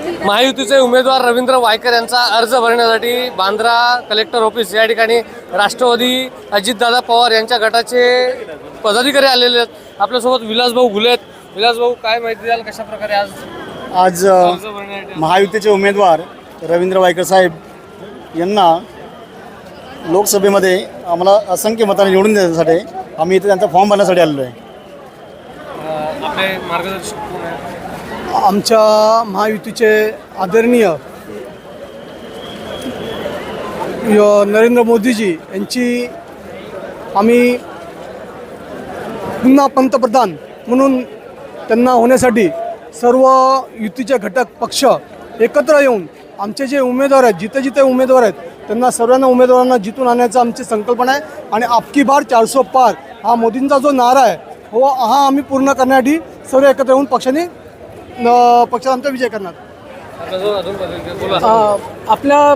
महायुतीचे उमेदवार रवींद्र वायकर यांचा अर्ज भरण्यासाठी बांद्रा कलेक्टर ऑफिस या ठिकाणी राष्ट्रवादी अजितदादा पवार यांच्या गटाचे पदाधिकारी आलेले आहेत. आपल्यासोबत विलासभाऊ घुले आहेत. विलासभाऊ काय माहिती द्याल? कशा प्रकारे आज आज महायुतीचे उमेदवार रवींद्र वायकर साहेब यांना लोकसभेमध्ये आम्हाला असंख्य मताने निवडून देण्यासाठी आम्ही इथे त्यांचा फॉर्म भरण्यासाठी आलेलो आहे. आपले मार्गदर्शक? आमच्या महायुतीचे आदरणीय नरेंद्र मोदीजी यांची आम्ही पुन्हा पंतप्रधान म्हणून त्यांना होण्यासाठी सर्व युतीचे घटक पक्ष एकत्र येऊन आमचे जे उमेदवार आहेत जिथे जिथे उमेदवार आहेत त्यांना सर्वांना उमेदवारांना जिथून आणण्याचा आमची संकल्पना आहे. आणि आपकी बार चारसो पार हा मोदींचा जो नारा आहे हो हा आम्ही पूर्ण करण्यासाठी सर्व एकत्र येऊन पक्षाने न- पक्षाचा आमचा विजय करणार. आपल्या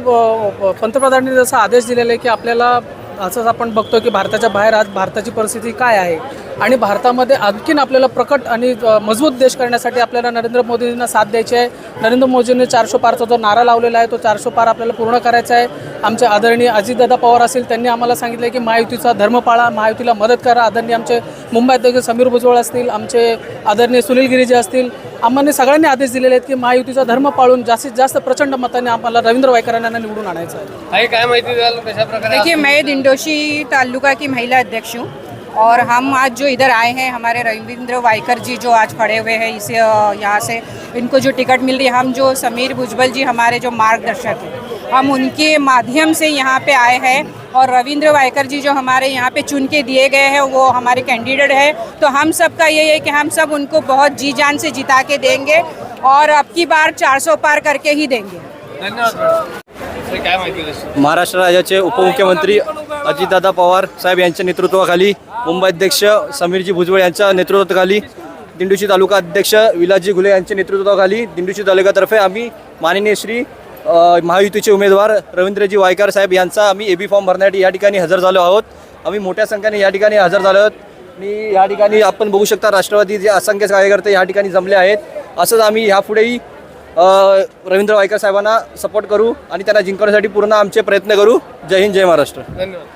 पंतप्रधानांनी जसा आदेश दिलेला आहे की आपल्याला असंच आपण बघतो की भारताच्या बाहेर आज भारताची परिस्थिती काय आहे. आणि भारतामध्ये आणखीन आपल्याला प्रकट आणि अ, मजबूत देश करण्यासाठी आपल्याला नरेंद्र मोदींना साथ द्यायची आहे. नरेंद्र मोदींनी चारशे पारचा जो नारा लावलेला आहे तो चारशे पार आपल्याला पूर्ण करायचा आहे. आमचे आदरणीय अजितदादा पवार असतील त्यांनी आम्हाला सांगितलं की महायुतीचा धर्म पाळा महायुतीला मदत करा. आदरणीय आमचे मुंबई अध्यक्ष समीर भुजबळ असतील आमचे आदरणीय सुनील गिरीजे असतील आम्हाला सगळ्यांनी आदेश दिलेले आहेत की महायुतीचा धर्म पाळून जास्तीत जास्त प्रचंड मताने आम्हाला रवींद्र वायकरांना निवडून आणायचं आहे. काय माहिती द्याल? कशा प्रकारे देखिए मैं दिंडोशी तालुका की महिला अध्यक्ष हूँ और हम आज जो इधर आए हैं हमारे रविंद्र वायकर जी जो आज खड़े हुए हैं इसे यहाँ से इनको जो टिकट मिल रही है हम जो समीर भुजबल जी हमारे जो मार्गदर्शक हैं हम उनके माध्यम से यहाँ पे आए हैं और रविंद्र वायकर जी जो हमारे यहाँ पे चुन के दिए गए हैं वो हमारे कैंडिडेट है तो हम सब का यही है कि हम सब उनको बहुत जी जान से जिता के देंगे और अब की बार 400 पार करके ही देंगे धन्यवाद मॅडम सर, काय माहिती द्याल? महाराष्ट्र राज्याचे उपमुख्यमंत्री अजितदादा पवार साहेब यांच्या नेतृत्वाखाली मुंबई अध्यक्ष समीरजी भुजबळ यांच्या नेतृत्वाखाली दिंडोशी तालुका अध्यक्ष विलासजी घुले यांच्या नेतृत्वाखाली दिंडोशी तालुक्यातर्फे आम्ही माननीय श्री महायुतीचे उमेदवार रवींद्रजी वायकर साहेब यांचा आम्ही ए बी फॉर्म भरण्यासाठी या ठिकाणी हजर झालो आहोत. आम्ही मोठ्या संख्येने या ठिकाणी हजर झालो आहोत. आणि या ठिकाणी आपण बघू शकता राष्ट्रवादी जे असंख्य कार्यकर्ते या ठिकाणी जमले आहेत. असंच आम्ही ह्यापुढेही रवींद्र वायकर साहेबांना सपोर्ट करू आणि त्यांना जिंकवण्यासाठी पूर्ण आमचे प्रयत्न करू. जय हिंद जय महाराष्ट्र. धन्यवाद.